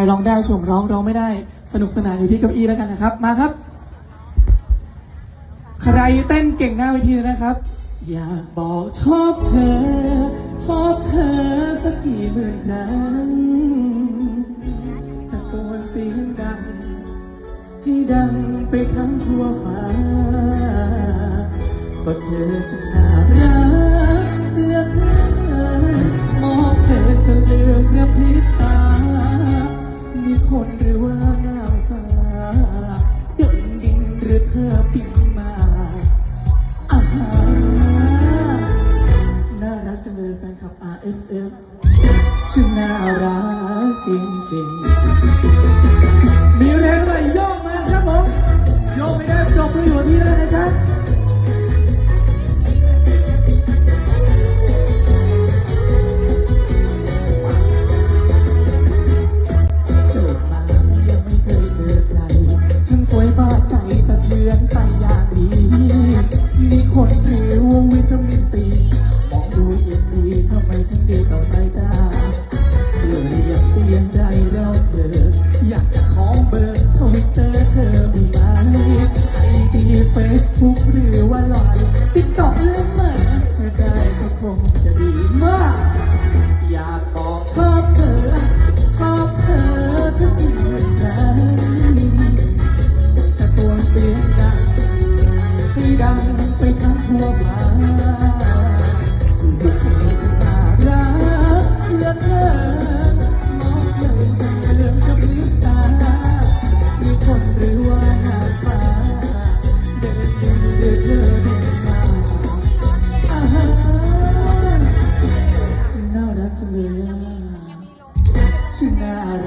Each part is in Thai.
รร้องได้ส่งร้องร้องไม่ได้ สนุกสนานอยู่ที่เก้าอี้แล้วกันนะครับ มาครับ ใครเต้นเก่งหน้าเวทีนะครับ อยากบอกชอบเธอ ชอบเธอสักกี่หมื่นครั้งตะโกนเสียงดังให้ดังไปทั้งทั่วฟ้าก็เธอฉันน่ารัก ชื่อน่ารักจริงๆ มีแรงไหลโยกมาครับผม โยกไม่ได้ปรบมือยู่กับที่ได้นะจ๊ะเกิดมายังไม่เคยเจอใครฉันป่วยบาดใจสะเทือนไปอย่างดี เปลี่ยนใจเราเธออยากจะขอเบอร์ทวิตเตอร์เธอมีไหมไอจีเฟซบุ๊กหรือว่าไลน์ติ๊กต็อกเล่นไหมเธอได้ก็คงจะดีมาก อยากบอกชอบเธอชอบเธอทุกทีเหมือนกันแต่ตัวเสียงดังให้ดังไปทั้งทั่วฟ้า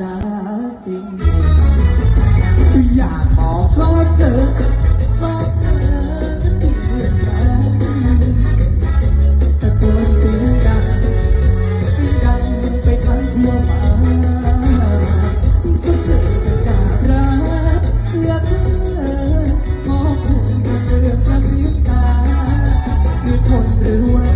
รักจริงอยากบอกชอบเธอชอบเธอก็ติดเรื่องนั้นตะโกนเสียงดังดังไปทั้งทั่วฟ้าก็เธอจะกล้ารักเหลือเกินมองเธอเลือกกระพริบตามีคนหรือว่า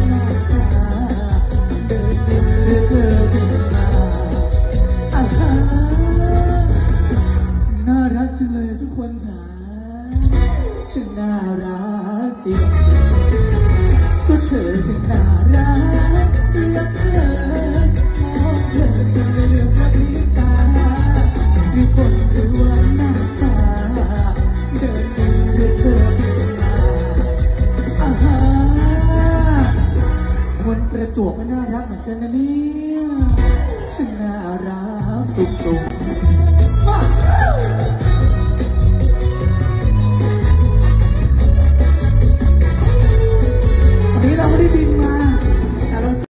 นจ๋าฉันน่ารักจริงๆก็เธอจะน่ารักเหลือเกินมองเธอจะเลือกกระพริบตามีคนหรือว่าหน้าตาเดินเดินเดินเดินมาอาหาคนประจวบก็น่ารักเหมือนกันนะเนี่ยฉันน่ารักตุกตุก